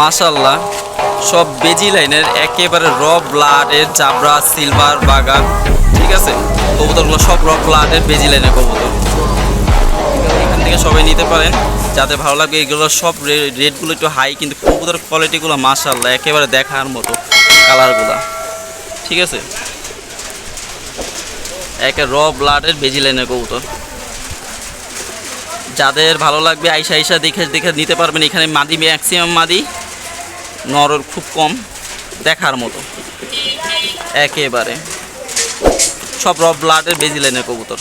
মাশাল্লাহ সব বেজি লাইনের একেবারে র ব্লাডের চাবড়া সিলভার বাগান, ঠিক আছে? কবুতরগুলো সব র ব্লাডের বেজি লাইনের কবুতর। এখান থেকে সবাই নিতে পারেন, যাতে ভালো লাগবে এগুলো সব রেটগুলো একটু হাই কিন্তু কবুতর কোয়ালিটিগুলো মাশাল্লাহ একেবারে দেখার মতো কালারগুলো ঠিক আছে? একে র ব্লাডের বেজি লাইনের কবুতর। যাদের ভালো লাগবে, আইসা আইসা দেখে দেখে নিতে পারবেন। এখানে মাদি ম্যাক্সিমাম মাদি। নরর খুব কম দেখার মতো। একেবারে। সব র ব্লাডের বেজি লাইনের কবুতর।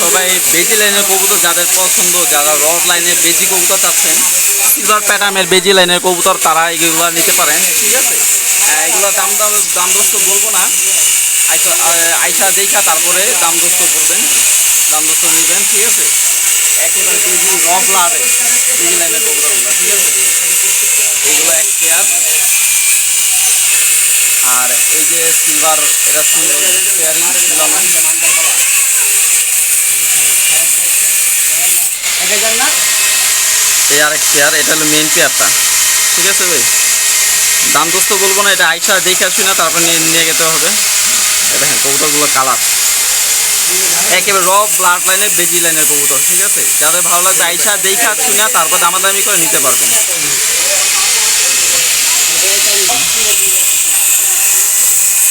সবাই বেজি লাইনের কবুতর, যাদের পছন্দ, যারা রড লাইনের বেজি কবুতর চাচ্ছেন সিলভার প্যাটামের বেজি লাইনের কবুতর তারা এগুলো নিতে পারেন। ঠিক আছে এগুলো দাম দাম দাম বলব না। আইসা আইসা দেখা তারপরে দাম দস্ত করবেন দাম দস্ত নেবেন, ঠিক আছে? একেবারে কিন্তু রড লাইনের বেজি লাইনের কবুতরগুলো ঠিক আছে? এগুলো এক পেয়ার আর এই যে সিলভার এটা পেয়ারিং ছিল এই আরেক পেয়ার এটা হলো মেন পেয়ারটা ঠিক আছে ভাই? দাম দোস্ত বলব না, এটা আইসা দেখে আসবি না তারপর নিয়ে নিয়ে যেতে হবে। এই দেখেন, কবুতরগুলো কালার একেবারে র ব্লাড লাইনের বেজি লাইনের কবুতর, ঠিক আছে? যাদের ভালো লাগবে আইসা, দেখে আসবি না তারপর দামাদামি করে নিতে পারবেন।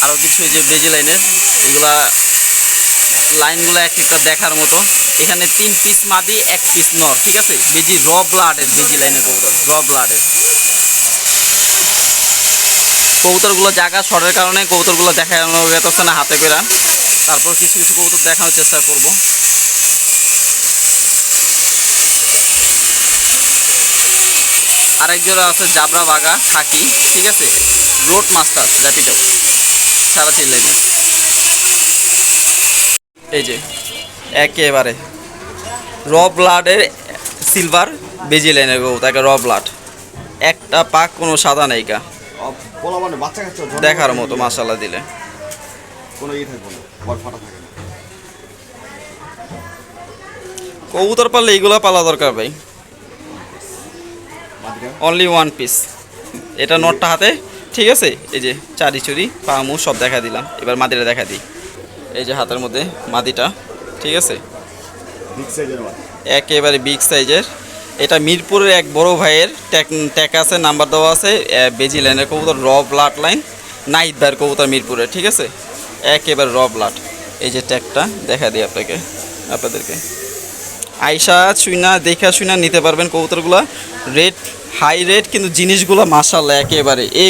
আরও কিছু যে বেজি লাইনের এগুলা লাইনগুলো এক একটা দেখার মতো। এখানে তিন পিস মাদি, এক পিস নর, ঠিক আছে? বেজি র ব্লাডের বেজি লাইনের কবুতর র ব্লাডের কবুতরগুলো জায়গা শর্টের কারণে কবুতরগুলো দেখানো যেতেছে না হাতে করে তারপর কিছু কিছু কবুতর দেখানোর চেষ্টা করব। আরেক জোড়া আছে জাবরা বাগা, থাকি, ঠিক আছে? রোড মাস্টার র্যাপিডো সারা চিল্লাইবে এই যে, একেবারে। র ব্লাডের সিলভার বেজি লাইনের গো, তাকে র ব্লাড। একটা পাক কোনো সাদা নাইকা মানে বাচ্চা কাচ্চা দেখার মতো মাসাল্লা দিলে। কোনো ইয়ে থাকবে না বট ফাটা থাকে না। কবুতর পারলে এইগুলো পালা দরকার ভাই। অনলি ওয়ান পিস এটা নটটা হাতে ঠিক আছে? এই যে চারি চুরি পামু সব দেখা দিলাম। এবার মাদিটা দেখা দিই। এই যে হাতের মধ্যে মাদিটা ঠিক আছে? একেবারে বিগ সাইজের এটা মিরপুরের এক বড় ভাইয়ের ট্যাক ট্যাক আছে, নাম্বার দেওয়া আছে বেজি লাইনের কবুতর, র ব্লাড লাইন নাইট ভাইয়ের কবুতর মিরপুরের, ঠিক আছে? একেবারে র ব্লাড। এই যে ট্যাকটা, দেখা দিই আপনাকে, আপনাদেরকে। আইসা শুইনা দেখা শুইনা নিতে পারবেন কবুতরগুলো। রেট হাই রেট কিন্তু জিনিসগুলো মাসাল্লাহ একেবারে এ